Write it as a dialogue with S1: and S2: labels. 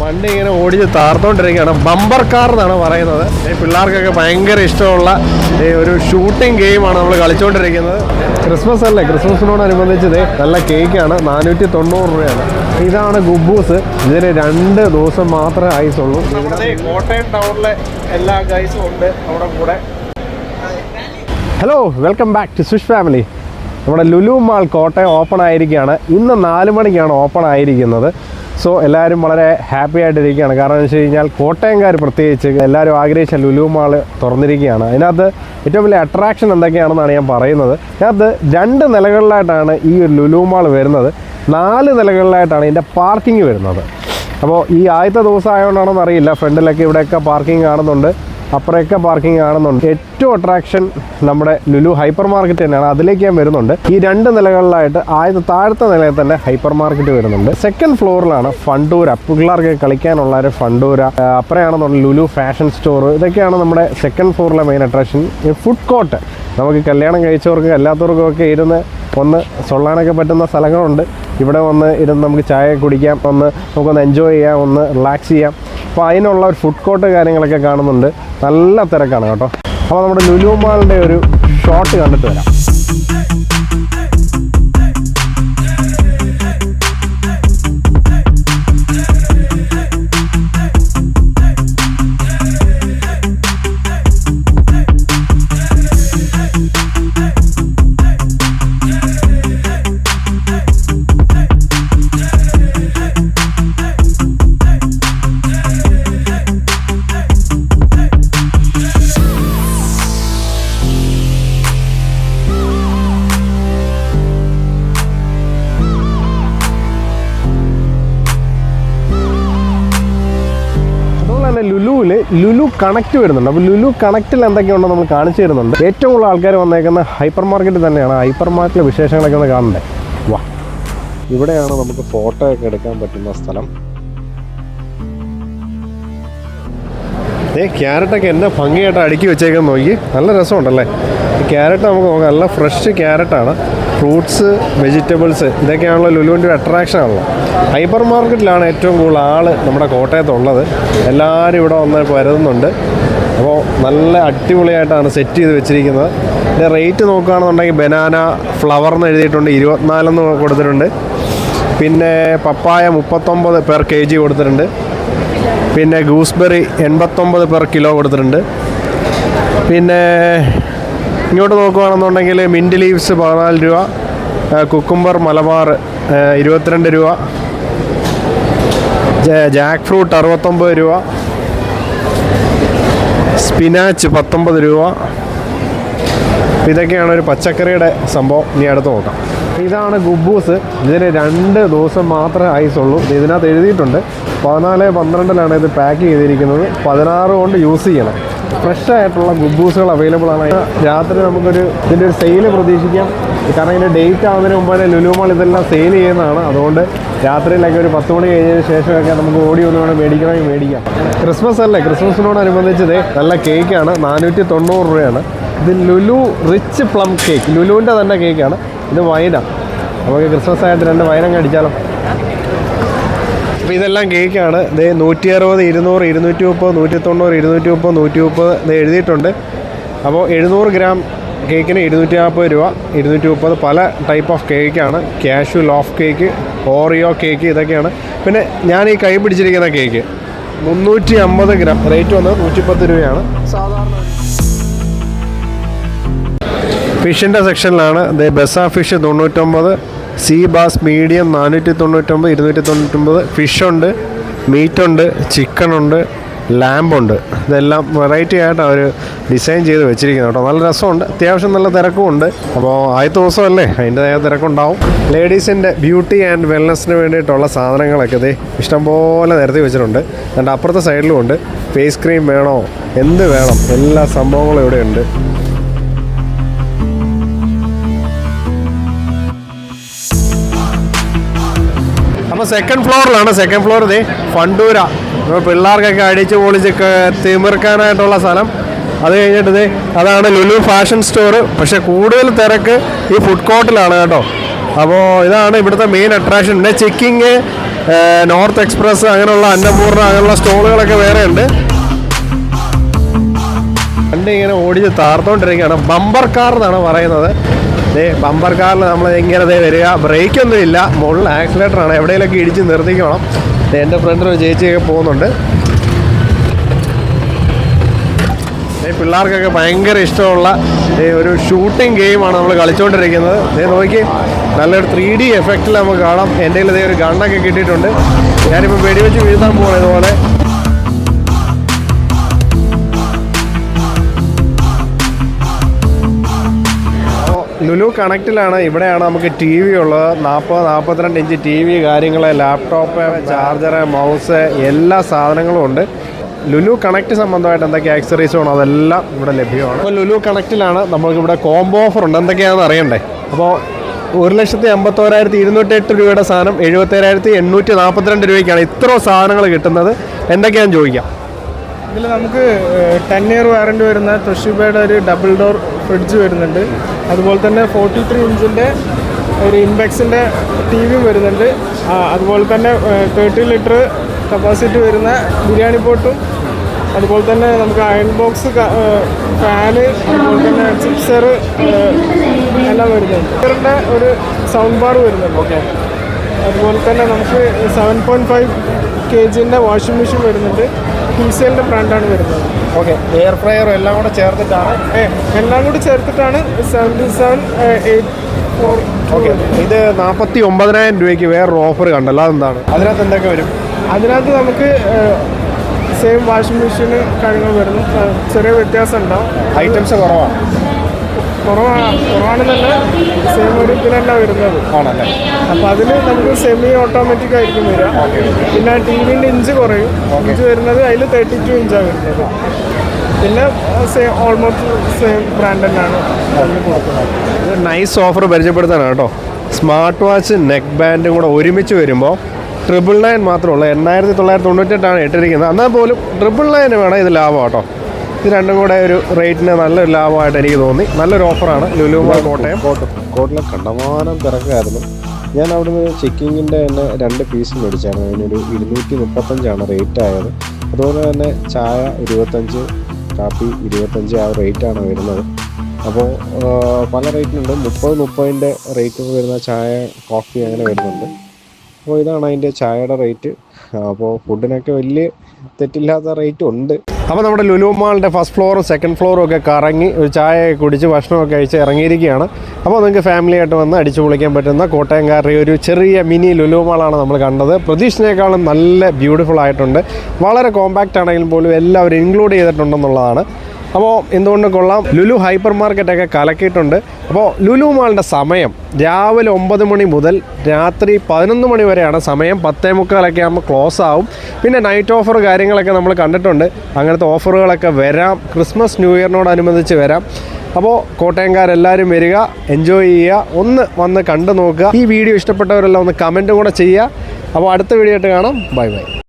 S1: വണ്ടി ഇങ്ങനെ ഓടിച്ച് താർത്തോണ്ടിരിക്കുകയാണ് ബമ്പർ കാർ എന്നാണ് പറയുന്നത്. ഈ പിള്ളേർക്കൊക്കെ ഭയങ്കര ഇഷ്ടമുള്ള ഈ ഒരു ഷൂട്ടിംഗ് ഗെയിമാണ് നമ്മൾ കളിച്ചുകൊണ്ടിരിക്കുന്നത് ക്രിസ്മസ് അല്ലേ? ക്രിസ്മസിനോടനുബന്ധിച്ച് ഇത് നല്ല കേക്കാണ് നാനൂറ്റി തൊണ്ണൂറ് രൂപയാണ്. ഇതാണ് ഗുബൂസ്. ഇതിന് രണ്ട് ദിവസം മാത്രമേ ഐസ് ഉള്ളൂ. കോട്ടയം ടൗണിലെ എല്ലാ ഗൈസും ഉണ്ട് അവിടെ കൂടെ. Hello welcome back to Sush family നമ്മുടെ ലുലു മാൾ കോട്ടയം ഓപ്പൺ ആയിരിക്കുകയാണ്. ഇന്ന് നാല് മണിക്കാണ് ഓപ്പൺ ആയിരിക്കുന്നത്. സോ എല്ലാവരും വളരെ ഹാപ്പി ആയിട്ടിരിക്കുകയാണ്. കാരണം എന്ന് വെച്ച് കഴിഞ്ഞാൽ കോട്ടയംകാർ പ്രത്യേകിച്ച് എല്ലാവരും ആഗ്രഹിച്ച ലുലു മാൾ തുറന്നിരിക്കുകയാണ്. അതിനകത്ത് ഏറ്റവും വലിയ അട്രാക്ഷൻ എന്തൊക്കെയാണെന്നാണ് ഞാൻ പറയുന്നത്. അതിനകത്ത് രണ്ട് നിലകളിലായിട്ടാണ് ഈ ഒരു ലുലു മാൾ വരുന്നത്. നാല് നിലകളിലായിട്ടാണ് ഇതിന്റെ പാർക്കിംഗ് വരുന്നത്. അപ്പോൾ ഈ ആദ്യത്തെ ദിവസം ആയതുകൊണ്ടാണെന്ന് അറിയില്ല ഫ്രണ്ടിലൊക്കെ ഇവിടെയൊക്കെ പാർക്കിംഗ് കാണുന്നുണ്ട്. അപ്പുറമൊക്കെ പാർക്കിംഗ് കാണുന്നുണ്ട്. ഏറ്റവും അട്രാക്ഷൻ നമ്മുടെ ലുലു ഹൈപ്പർ മാർക്കറ്റ് തന്നെയാണ്. അതിലേക്ക് ഞാൻ വരുന്നുണ്ട്. ഈ രണ്ട് നിലകളിലായിട്ട് ആദ്യത്തെ താഴത്തെ നിലയിൽ തന്നെ ഹൈപ്പർ മാർക്കറ്റ് വരുന്നുണ്ട് സെക്കൻഡ് ഫ്ലോറിലാണ് ഫണ്ടൂര. പിള്ളേർക്ക് കളിക്കാനുള്ള ഒരു ഫണ്ടൂര. ആ, അപ്പുറയാണെന്നുള്ള ലുലു ഫാഷൻ സ്റ്റോർ ഇതൊക്കെയാണ് നമ്മുടെ സെക്കൻഡ് ഫ്ലോറിലെ മെയിൻ അട്രാക്ഷൻ ഫുഡ് കോർട്ട് നമുക്ക് കല്യാണം കഴിച്ചവർക്കും അല്ലാത്തവർക്കും ഒക്കെ ഇരുന്ന് ഒന്ന് സൊള്ളാനൊക്കെ പറ്റുന്ന സ്ഥലങ്ങളുണ്ട്. ഇവിടെ വന്ന് ഇരുന്ന് നമുക്ക് ചായ കുടിക്കാം. ഒന്ന് നമുക്കൊന്ന് എൻജോയ് ചെയ്യാം. ഒന്ന് റിലാക്സ് ചെയ്യാം. അപ്പോൾ അതിനുള്ള ഒരു ഫുഡ് കോർട്ട് കാര്യങ്ങളൊക്കെ കാണുന്നുണ്ട്. നല്ല തിരക്കാണ് കേട്ടോ. അപ്പോൾ നമ്മുടെ ലുലു മാളിന്റെ ഒരു ഷോട്ട് കണ്ടിട്ട് വരാം. ലുലു കണക്ട് വരുന്നുണ്ട്. അപ്പോൾ ലുലു കണക്റ്റിൽ എന്തൊക്കെയുണ്ടോ നമ്മൾ കാണിച്ചു തരുന്നുണ്ട്. ഏറ്റവും കൂടുതൽ ആൾക്കാർ വന്നേക്കുന്ന ഹൈപ്പർ മാർക്കറ്റ് തന്നെയാണ്. ഹൈപ്പർ മാർക്കറ്റിലെ വിശേഷങ്ങളൊക്കെ ഒന്ന് കാണണ്ടേ? വാ. ഇവിടെയാണ് നമുക്ക് ഫോട്ടോ ഒക്കെ എടുക്കാൻ പറ്റുന്ന സ്ഥലം. ഏ ക്യാരറ്റൊക്കെ എന്നെ ഭംഗിയായിട്ട് അടുക്കി വെച്ചേക്കാൻ നോക്കി. നല്ല രസമുണ്ടല്ലേ? ഈ ക്യാരറ്റ് നമുക്ക് നോക്കാം. നല്ല ഫ്രഷ് ക്യാരറ്റാണ്. ഫ്രൂട്ട്സ് വെജിറ്റബിൾസ് ഇതൊക്കെയാണല്ലോ ലുലുവിന്റെ ഒരു അട്രാക്ഷൻ ആണല്ലോ. ഹൈപ്പർ മാർക്കറ്റിലാണ് ഏറ്റവും കൂടുതൽ ആൾ നമ്മുടെ കോട്ടയത്തുള്ളത്. എല്ലാവരും ഇവിടെ വന്ന് വരുന്നുണ്ട്. അപ്പോൾ നല്ല അടിപൊളിയായിട്ടാണ് സെറ്റ് ചെയ്ത് വെച്ചിരിക്കുന്നത്. ഇതിന്റെ റേറ്റ് നോക്കുകയാണെന്നുണ്ടെങ്കിൽ ബനാന ഫ്ലവർ എന്ന് എഴുതിയിട്ടുണ്ട്. ഇരുപത്തിനാലെന്ന് കൊടുത്തിട്ടുണ്ട്. പിന്നെ പപ്പായ മുപ്പത്തൊമ്പത് പെർ കെ ജി കൊടുത്തിട്ടുണ്ട്. പിന്നെ ഗൂസ്ബെറി എൺപത്തൊമ്പത് പെർ കിലോ കൊടുത്തിട്ടുണ്ട്. പിന്നെ ഇങ്ങോട്ട് നോക്കുകയാണെന്നുണ്ടെങ്കിൽ മിന്റ് ലീവ്സ് പതിനാല് രൂപ കുക്കുംബർ മലബാർ ഇരുപത്തിരണ്ട് രൂപ ജാക്ക് ഫ്രൂട്ട് അറുപത്തൊമ്പത് രൂപ. സ്പിനാച്ച് പത്തൊമ്പത് രൂപ. ഇതൊക്കെയാണ് ഒരു പച്ചക്കറിയുടെ സംഭവം. ഇനി അടുത്ത് നോക്കാം. ഇതാണ് ഗുബൂസ്. ഇതിന് രണ്ട് ദിവസം മാത്രമേ ഐസ് ഇതിനകത്ത് എഴുതിയിട്ടുണ്ട്. പതിനാല് പന്ത്രണ്ടിലാണ് ഇത് പാക്ക് ചെയ്തിരിക്കുന്നത്. പതിനാറ് കൊണ്ട് യൂസ് ചെയ്യണം. ഫ്രഷ് ആയിട്ടുള്ള ഗുബൂസുകൾ അവൈലബിൾ ആണ് രാത്രി നമുക്കൊരു ഇതിന്റെ ഒരു സെയിൽ പ്രതീക്ഷിക്കാം. കാരണം ഇതിന്റെ ഡേറ്റ് ആവുന്നതിന് മുമ്പ് ലുലുമാൾ ഇതെല്ലാം സെയിൽ ചെയ്യുന്നതാണ്. അതുകൊണ്ട് രാത്രിയിലൊക്കെ ഒരു പത്ത് മണി കഴിഞ്ഞതിന് ശേഷമൊക്കെ നമുക്ക് ഓടി ഒന്ന് വേണം മേടിക്കണമെങ്കിൽ മേടിക്കാം. ക്രിസ്മസ് അല്ലേ? ക്രിസ്മസിനോടനുബന്ധിച്ച് ദേ നല്ല കേക്കാണ് നാനൂറ്റി തൊണ്ണൂറ് രൂപയാണ്. ഇത് ലുലു റിച്ച് പ്ലം കേക്ക് ലുലുവിന്റെ തന്നെ കേക്കാണ് ഇത് വൈനാണ് നമുക്ക് ക്രിസ്മസ് ആയിട്ട് രണ്ട് വൈനങ്ങ് അടിച്ചാലോ അപ്പോൾ ഇതെല്ലാം കേക്കാണ് ഇത് നൂറ്റി അറുപത് ഇരുന്നൂറ് ഇരുന്നൂറ്റി മുപ്പത് നൂറ്റി തൊണ്ണൂറ് ഇരുന്നൂറ്റി മുപ്പത് നൂറ്റി മുപ്പത് ഇത് എഴുതിയിട്ടുണ്ട്. അപ്പോൾ എഴുന്നൂറ് ഗ്രാം കേക്കിന് ഇരുന്നൂറ്റി നാൽപ്പത് രൂപ ഇരുന്നൂറ്റി മുപ്പത് പല ടൈപ്പ് ഓഫ് കേക്കാണ് cashew loaf cake Oreo cake ഇതൊക്കെയാണ്. പിന്നെ ഞാൻ ഈ കൈ പിടിച്ചിരിക്കുന്ന കേക്ക് മുന്നൂറ്റി അമ്പത് ഗ്രാം റേറ്റ് വന്നത് നൂറ്റിപ്പത്ത് രൂപയാണ്. സാധാരണ ഫിഷിന്റെ സെക്ഷനിലാണ് ദേ ബെസ ഫിഷ് തൊണ്ണൂറ്റൊമ്പത് സീ ബാസ് മീഡിയം നാനൂറ്റി തൊണ്ണൂറ്റൊമ്പത് ഇരുന്നൂറ്റി തൊണ്ണൂറ്റൊമ്പത് ഫിഷുണ്ട് മീറ്റുണ്ട് ചിക്കനുണ്ട് ലാമ്പുണ്ട്. ഇതെല്ലാം വെറൈറ്റി ആയിട്ട് അവർ ഡിസൈൻ ചെയ്ത് വെച്ചിരിക്കുന്നത് കേട്ടോ. നല്ല രസമുണ്ട്. അത്യാവശ്യം നല്ല തിരക്കുമുണ്ട്. അപ്പോൾ ആദ്യത്തെ ദിവസമല്ലേ? അതിന്റെതായ തിരക്കുണ്ടാവും. ലേഡീസിന്റെ ബ്യൂട്ടി ആൻഡ് വെൽനെസ്സിന് വേണ്ടിയിട്ടുള്ള സാധനങ്ങളൊക്കെ ഇതേ ഇഷ്ടംപോലെ നിരത്തി വെച്ചിട്ടുണ്ട്. എന്നിട്ട് അപ്പുറത്തെ സൈഡിലും ഉണ്ട്. ഫേസ് ക്രീം വേണോ? എന്ത് വേണം? എല്ലാ സംഭവങ്ങളും ഇവിടെ ഉണ്ട് അപ്പോൾ സെക്കൻഡ് ഫ്ലോറിലാണ് സെക്കൻഡ് ഫ്ലോർ ഇതേ ഫണ്ടൂര. പിള്ളേർക്കൊക്കെ അടിച്ച് പൊളിച്ച് തിമിർക്കാനായിട്ടുള്ള സ്ഥലം. അത് കഴിഞ്ഞിട്ട് ഇതേ അതാണ് ലുലു ഫാഷൻ സ്റ്റോർ പക്ഷെ കൂടുതൽ തിരക്ക് ഈ ഫുഡ് കോർട്ടിലാണ് കേട്ടോ. അപ്പോൾ ഇതാണ് ഇവിടുത്തെ മെയിൻ അട്രാക്ഷൻ പിന്നെ ചെക്കിങ് നോർത്ത് എക്സ്പ്രസ് അങ്ങനെയുള്ള അന്നപൂർണ അങ്ങനെയുള്ള സ്റ്റോളുകളൊക്കെ വേറെ ഉണ്ട്. വണ്ടി ഇങ്ങനെ ഓടിച്ച് താർത്തോണ്ടിരിക്കുകയാണ്. ബമ്പർ കാർ എന്നാണ് പറയുന്നത്. ദേ ബമ്പർ കാറിൽ നമ്മൾ ഇങ്ങനെ ദേ വരിക. ബ്രേക്കൊന്നും ഇല്ല. മുകളിൽ ആക്സിലേറ്ററാണ് എവിടെയെങ്കിലൊക്കെ ഇടിച്ച് നിർത്തിക്കണം. എന്റെ ഫ്രണ്ട് ഒരു ചേച്ചിയൊക്കെ പോകുന്നുണ്ട്. പിള്ളേർക്കൊക്കെ ഭയങ്കര ഇഷ്ടമുള്ള ഒരു ഷൂട്ടിംഗ് ഗെയിമാണ് നമ്മൾ കളിച്ചുകൊണ്ടിരിക്കുന്നത് ദേ നോക്കി. നല്ലൊരു ത്രീ ഡി എഫക്റ്റിൽ നമുക്ക് കാണാം. എന്റെ ദേ ഒരു ഗണ്ണൊക്കെ കിട്ടിയിട്ടുണ്ട്. ഞാനിപ്പോൾ വെടിവെച്ച് വീഴ്ത്താൻ പോകുന്നത് ഇതുപോലെ. ലുലു കണക്റ്റിലാണ് ഇവിടെയാണ് നമുക്ക് ടി വി ഉള്ളത്. നാൽപ്പത് നാൽപ്പത്തിരണ്ട് ഇഞ്ച് ടി വി കാര്യങ്ങൾ ലാപ്ടോപ്പ് ചാർജർ മൗസ് എല്ലാ സാധനങ്ങളും ഉണ്ട്. ലുലു കണക്ട് സംബന്ധമായിട്ട് എന്തൊക്കെ ആക്സറീസ് വേണോ അതെല്ലാം ഇവിടെ ലഭ്യമാണ്. അപ്പോൾ ലുലു കണക്റ്റിലാണ് നമുക്ക് ഇവിടെ കോംബോ ഓഫർ ഉണ്ട്. എന്തൊക്കെയാണെന്ന് അറിയണ്ടേ? അപ്പോൾ ഒരു ലക്ഷത്തി അമ്പത്തോരായിരത്തി ഇരുന്നൂറ്റി എട്ട് രൂപയുടെ സാധനം എഴുപത്തേഴായിരത്തി എണ്ണൂറ്റി നാൽപ്പത്തിരണ്ട് രൂപയ്ക്കാണ് ഇത്ര സാധനങ്ങൾ കിട്ടുന്നത്. എന്തൊക്കെയാണെന്ന് ചോദിക്കാം.
S2: ഇതിൽ നമുക്ക് ടെൻ ഇയർ വാറന്റി വരുന്ന തൊഷിബയുടെ ഒരു ഡബിൾ ഡോർ ഫ്രിഡ്ജ് വരുന്നുണ്ട്. അതുപോലെ തന്നെ ഫോർട്ടി ത്രീ ഇഞ്ചിന്റെ ഒരു ഇൻബെക്സിന്റെ ടി വിയും വരുന്നുണ്ട് അതുപോലെ തന്നെ തേർട്ടി ലിറ്റർ കപ്പാസിറ്റി വരുന്ന ബിരിയാണി പോട്ടും. അതുപോലെ തന്നെ നമുക്ക് അയൺ ബോക്സ് ഫാന് അതുപോലെ തന്നെ ചിപ്സർ എല്ലാം വരുന്നുണ്ട്. ചിപ്സറിന്റെ ഒരു സൗണ്ട് ബാർ വരുന്നുണ്ട്. ഓക്കെ അതുപോലെ തന്നെ നമുക്ക് സെവൻ പോയിന്റ് ഫൈവ് കെ ജിന്റെ വാഷിംഗ് മെഷീൻ വരുന്നുണ്ട്. ടീസലിന്റെ ബ്രാൻഡാണ് വരുന്നത്.
S1: ഓക്കെ എയർ ഫ്രയറും എല്ലാം കൂടെ ചേർത്തിട്ടാണ്.
S2: എല്ലാം കൂടി ചേർത്തിട്ടാണ് seventy seven eight four
S1: okay ഇത് നാൽപ്പത്തി ഒമ്പതിനായിരം രൂപയ്ക്ക് വേറൊരു ഓഫർ കണ്ടല്ലോ അതെന്താണ്? അതിനകത്ത് എന്തൊക്കെ വരും?
S2: അതിനകത്ത് നമുക്ക് സെയിം വാഷിംഗ് മെഷീൻ കാര്യങ്ങൾ വരുന്നു. ചെറിയ വ്യത്യാസം ഉണ്ടാവും.
S1: ഐറ്റംസ് കുറവാണ്
S2: കുറവാണ് കുറവാണ് തന്നെ. സെയിം ഒരു ഇതിലല്ല വരുന്നത്.
S1: ആണല്ലേ?
S2: അപ്പം അതിൽ നമുക്ക് സെമി ഓട്ടോമാറ്റിക് ആയിരിക്കും വരിക. പിന്നെ ടി വിന്റെ ഇഞ്ച് കുറയും. ഇഞ്ച് വരുന്നത് അതിൽ തേർട്ടി ടു ഇഞ്ചാണ് വരുന്നത്. പിന്നെ സെയിം ഓൾമോസ്റ്റ് സെയിം ബ്രാൻഡ് തന്നെയാണ്. അതിൽ കൊടുക്കുന്നത്
S1: ഇത് നൈസ് ഓഫർ പരിചയപ്പെടുത്താനാണ് കേട്ടോ സ്മാർട്ട് വാച്ച് നെക്ക് ബാൻഡും കൂടെ ഒരുമിച്ച് വരുമ്പോൾ ട്രിപ്പിൾ നയൻ മാത്രമുള്ള എണ്ണായിരത്തി തൊള്ളായിരത്തി തൊണ്ണൂറ്റെട്ടാണ് ഇട്ടിരിക്കുന്നത്. എന്നാൽ പോലും ട്രിപ്പിൾ നയൻ വേണം ഇത് ലാഭം കേട്ടോ. ഇത് രണ്ടും കൂടെ ഒരു റേറ്റിന് നല്ലൊരു ലാഭമായിട്ട് എനിക്ക് തോന്നി. നല്ലൊരു ഓഫറാണ് ലുലുമാൾ കോട്ടയം.
S3: കോട്ട കോട്ടിലെ കണ്ടമാനം തിരക്കായിരുന്നു. ഞാൻ അവിടുന്ന് ചെക്കിങ്ങിന്റെ തന്നെ രണ്ട് പീസ് മേടിച്ചായിരുന്നു. അതിനൊരു ഇരുന്നൂറ്റി മുപ്പത്തഞ്ചാണ് റേറ്റ് ആയത്. അതുപോലെ തന്നെ ചായ ഇരുപത്തഞ്ച് കാപ്പി ഇരുപത്തഞ്ച് ആ റേറ്റാണ് വരുന്നത്. അപ്പോൾ പല റേറ്റിനുണ്ട് മുപ്പത് മുപ്പതിന്റെ റേറ്റ് വരുന്ന ചായ കോഫി അങ്ങനെ വരുന്നുണ്ട്. അപ്പോൾ ഇതാണ് അതിന്റെ ചായയുടെ റേറ്റ്. അപ്പോൾ ഫുഡിനൊക്കെ വലിയ തെറ്റില്ലാത്ത റേറ്റ് ഉണ്ട്.
S1: അപ്പോൾ നമ്മുടെ ലുലുമാളിന്റെ ഫസ്റ്റ് ഫ്ലോറും സെക്കൻഡ് ഫ്ലോറും ഒക്കെ കറങ്ങി ഒരു ചായയൊക്കെ കുടിച്ച് ഭക്ഷണമൊക്കെ കഴിച്ച് ഇറങ്ങിയിരിക്കുകയാണ്. അപ്പോൾ നിങ്ങൾക്ക് ഫാമിലിയായിട്ട് വന്ന് അടിച്ചു പൊളിക്കാൻ പറ്റുന്ന കോട്ടയംകാരുടെ ഒരു ചെറിയ മിനി ലുലുമാളാണ് നമ്മൾ കണ്ടത്. പ്രതീക്ഷിച്ചതിനേക്കാളും നല്ല ബ്യൂട്ടിഫുൾ ആയിട്ടുണ്ട്. വളരെ കോമ്പാക്റ്റ് ആണെങ്കിലും പോലും എല്ലാവരും ഇൻക്ലൂഡ് ചെയ്തിട്ടുണ്ടെന്നുള്ളതാണ്. അപ്പോൾ എന്തുകൊണ്ട് കൊള്ളാം? ലുലു ഹൈപ്പർ മാർക്കറ്റൊക്കെ കലക്കിയിട്ടുണ്ട്. അപ്പോൾ ലുലു മാളിന്റെ സമയം രാവിലെ ഒമ്പത് മണി മുതൽ രാത്രി പതിനൊന്ന് മണി വരെയാണ്. സമയം പത്തേ മുക്കാലൊക്കെ ആകുമ്പോൾ ക്ലോസ് ആവും. പിന്നെ നൈറ്റ് ഓഫർ കാര്യങ്ങളൊക്കെ നമ്മൾ കണ്ടിട്ടുണ്ട്. അങ്ങനത്തെ ഓഫറുകളൊക്കെ വരാം. ക്രിസ്മസ് ന്യൂ ഇയറിനോടനുബന്ധിച്ച് വരാം. അപ്പോൾ കോട്ടയംകാരെല്ലാവരും വരിക എൻജോയ് ചെയ്യുക ഒന്ന് വന്ന് കണ്ടു നോക്കുക. ഈ വീഡിയോ ഇഷ്ടപ്പെട്ടവരെല്ലാം ഒന്ന് കമന്റും കൂടെ ചെയ്യുക. അപ്പോൾ അടുത്ത വീഡിയോ ആയിട്ട് കാണാം. Bye bye